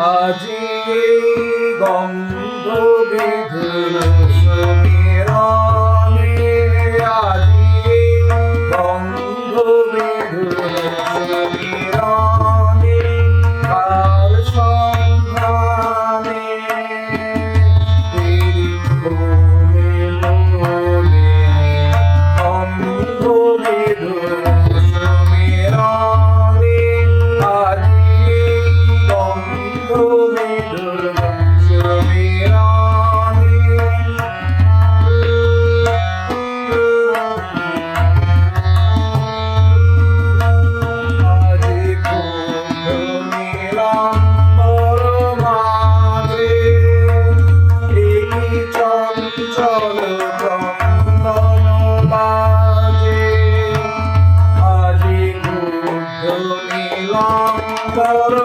আজি গন্ধ বিধুর Bye.